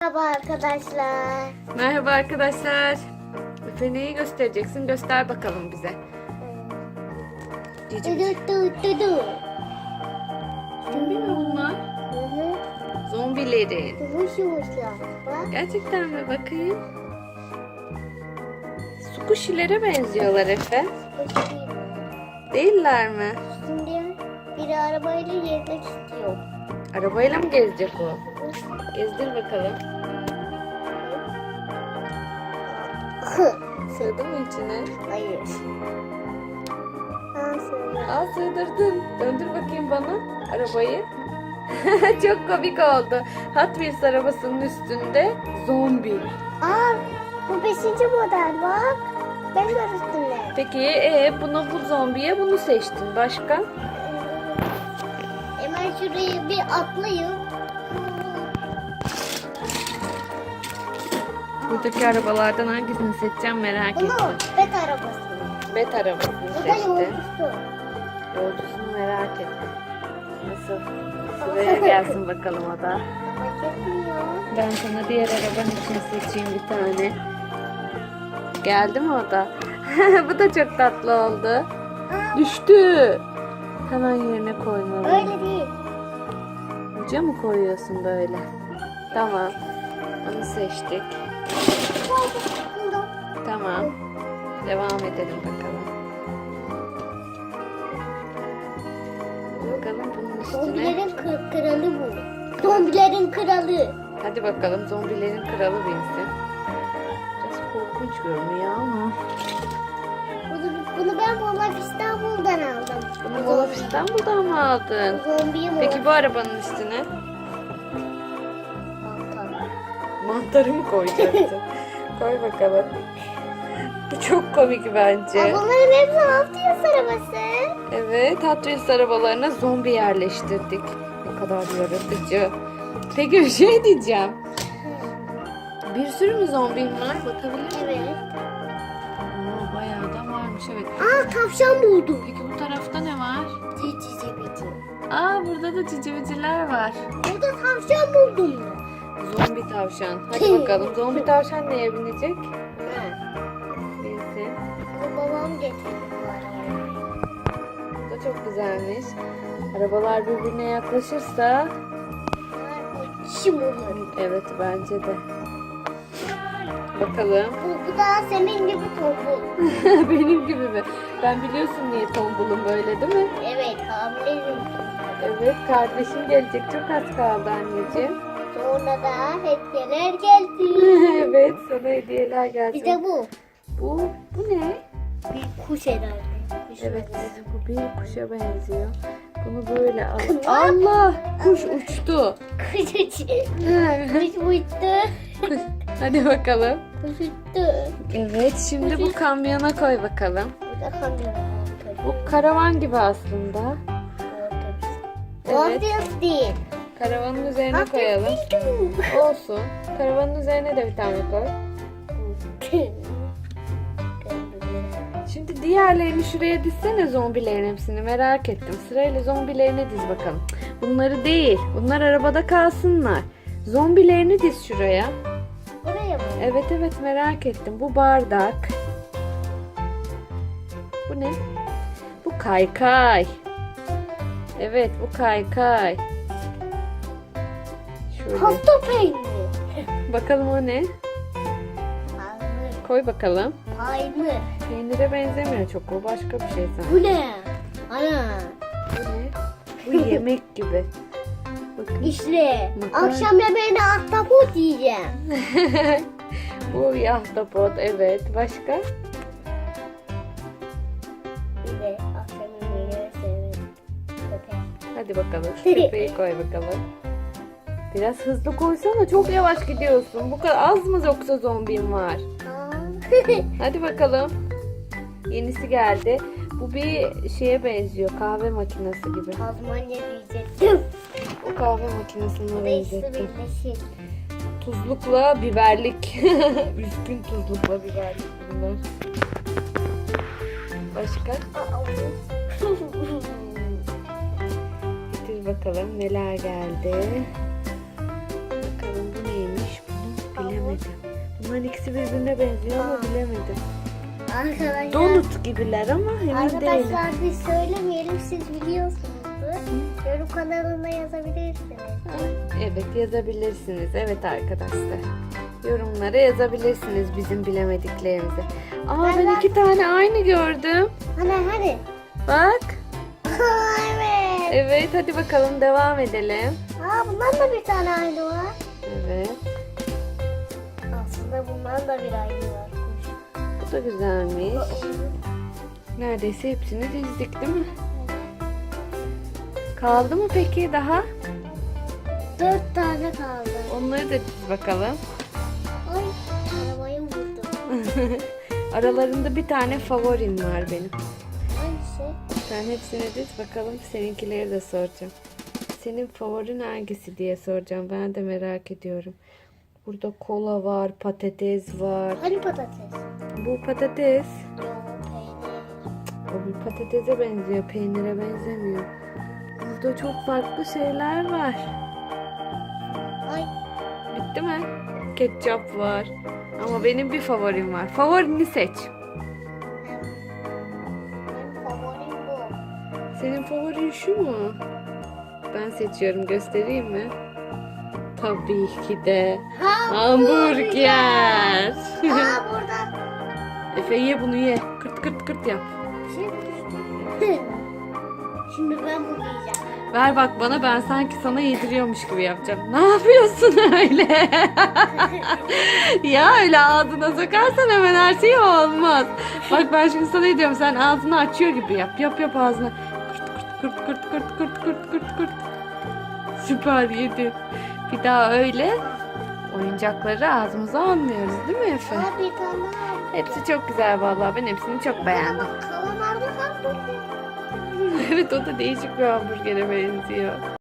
Merhaba arkadaşlar. Merhaba arkadaşlar. Efe neyi göstereceksin? Göster bakalım bize. Cici Du bici. du du du. Zombi mi bunlar? Hı hı. Zombilerin. Yumuş yumuşlar. Bak. Gerçekten mi? Bakayım. Sukuşilere benziyorlar Efe. Değiller mi? Şimdi biri arabayla gezmek istiyor. Arabayla mı gezecek o? Gezdir bakalım. Sığdı mı içine? Hayır. Ha, söyle. Aa sığdırdın. Döndür bakayım bana arabayı. Çok komik oldu. Hot Wheels arabasının üstünde zombi. Aa, bu beşinci model bak. Ben var üstünde. Peki e, buna bu zombiye bunu seçtin. Başka? Şurayı bir atlayayım. Buradaki arabalardan hangisini seçeceğim merak Bunu ettim. bet arabası. Bet arabasını Bu da seçti. yolcusu. Yolcusunu merak ettim. Nasıl? Sıraya gelsin bakalım o da. Ben sana diğer arabanın için seçeyim bir tane. Geldi mi o da? Bu da çok tatlı oldu. Aa, Düştü. Hemen yerine koymalıyım. öyle değil. Uca mı koyuyorsun böyle? Tamam. Onu seçtik. Tamam. Devam edelim bakalım. Bakalım bunun üstüne. Zombilerin kralı bu. Zombilerin kralı. Hadi bakalım zombilerin kralı binsin. Biraz korkunç görünüyor ama. Bunu, ben Mola İstanbul'dan aldım. Bunu Mola İstanbul'dan mı aldın? Zombiyi mi? Peki bu arabanın üstüne Mantar. mantarı mı koyacaksın? Koy bakalım. Bu çok komik bence. Aa, bunların hepsi yıl arabası. Evet, Hot arabalarına zombi yerleştirdik. Ne kadar yaratıcı. Peki bir şey diyeceğim. Bir sürü mü zombim var? Bakabilir miyim? Evet. Varmış evet. Aa tavşan buldum. Peki bu tarafta ne var? Cici cici. Aa burada da ciciviciler var. Burada tavşan buldum. Zombi tavşan. Hadi bakalım. Zombi tavşan neye binecek? Binsin. Babam getirdi bu. Bu da çok güzelmiş. Arabalar birbirine yaklaşırsa uçuşum olur. evet bence de. Bakalım. Da senin gibi tombul. Benim gibi mi? Ben biliyorsun niye tombulum böyle değil mi? Evet hamileyim. Evet kardeşim gelecek. Çok az kaldı anneciğim. Sonra da hediyeler geldi. evet sana hediyeler gelecek. Bir de bu. Bu, bu ne? Bir kuş herhalde. Kuş Evet herhalde. bu bir kuşa benziyor. Bunu böyle al. Allah! Kuş uçtu. Kuş uçtu. Kuş uçtu. Hadi bakalım. Evet şimdi bu kamyona koy bakalım. Burada kamyon. Bu karavan gibi aslında. Evet. Obvious değil. Karavanın üzerine koyalım. Olsun. Karavanın üzerine de bir tane koy. Şimdi diğerlerini şuraya dizsene zombilerin hepsini merak ettim. Sırayla zombilerini diz bakalım. Bunları değil. Bunlar arabada kalsınlar. Zombilerini diz şuraya. Evet evet merak ettim. Bu bardak. Bu ne? Bu kaykay. Evet bu kaykay. Şöyle. Hasta peyniri. Bakalım o ne? Peynir. Koy bakalım. Peynir. Peynire benzemiyor çok. O başka bir şey sanki. Bu ne? Ana. Bu ne? Bu yemek gibi. Bakın. İşte Makarna. akşam yemeğine ahtapot yiyeceğim. Bu bir ahtapot. Evet. Başka? Bir de akşam yemeğine severim. Köpek. Hadi bakalım. Köpeği koy bakalım. Biraz hızlı koysana. Çok yavaş gidiyorsun. Bu kadar az mı yoksa zombin var? Hadi bakalım. Yenisi geldi. Bu bir şeye benziyor. Kahve makinesi gibi. Azmanya diyecektim. O kahve makinesine Bu da ikisi benzettim. birleşik. Tuzlukla biberlik. Üstün tuzlukla biberlik bunlar. Başka? Hadi bakalım neler geldi. Bakalım bu neymiş? Bunu bilemedim. Bunların ikisi birbirine benziyor ama bilemedim. Arkadaşlar, Donut gibiler ama emin değilim. arkadaşlar biz söylemeyelim siz Yorum kanalına yazabilirsiniz. Evet yazabilirsiniz. Evet arkadaşlar. Yorumlara yazabilirsiniz bizim bilemediklerimizi. Aa ben Ben- iki tane aynı gördüm. Hadi hadi. Bak. evet. Evet hadi bakalım devam edelim. Aa bundan da bir tane aynı var. Evet. Aslında bundan da bir aynı var. Bu da güzelmiş. Neredeyse hepsini dizdik değil mi? Kaldı mı peki daha? Dört tane kaldı. Onları da diz bakalım. Ay arabayı vurdum. Aralarında bir tane favorim var benim. Hangisi? Sen hepsini diz bakalım seninkileri de soracağım. Senin favorin hangisi diye soracağım. Ben de merak ediyorum. Burada kola var, patates var. Hani patates? Bu patates. O bir patatese benziyor, peynire benzemiyor. Burada çok farklı şeyler var. Ay Bitti mi? Ketçap var. Ama benim bir favorim var. Favorini seç. benim favorim bu. Senin favorin şu mu? Ben seçiyorum. Göstereyim mi? Tabii ki de hamburger. Aa burada Efe ye bunu ye. Kırt kırt kırt yap. şey? Şimdi ben bunu yiyeceğim. Ver bak bana ben sanki sana yediriyormuş gibi yapacağım. Ne yapıyorsun öyle? ya öyle ağzına sokarsan hemen her şey olmaz. Bak ben şimdi sana yediyorum sen ağzını açıyor gibi yap. Yap yap ağzını. Kırt kırt kırt kırt kırt kırt kırt kırt. Süper yedi. Bir daha öyle oyuncakları ağzımıza almıyoruz değil mi Efe? Tane daha. Hepsi çok güzel vallahi ben hepsini çok beğendim. Bak kalamarda hamburger. Evet o da değişik bir hamburgere benziyor.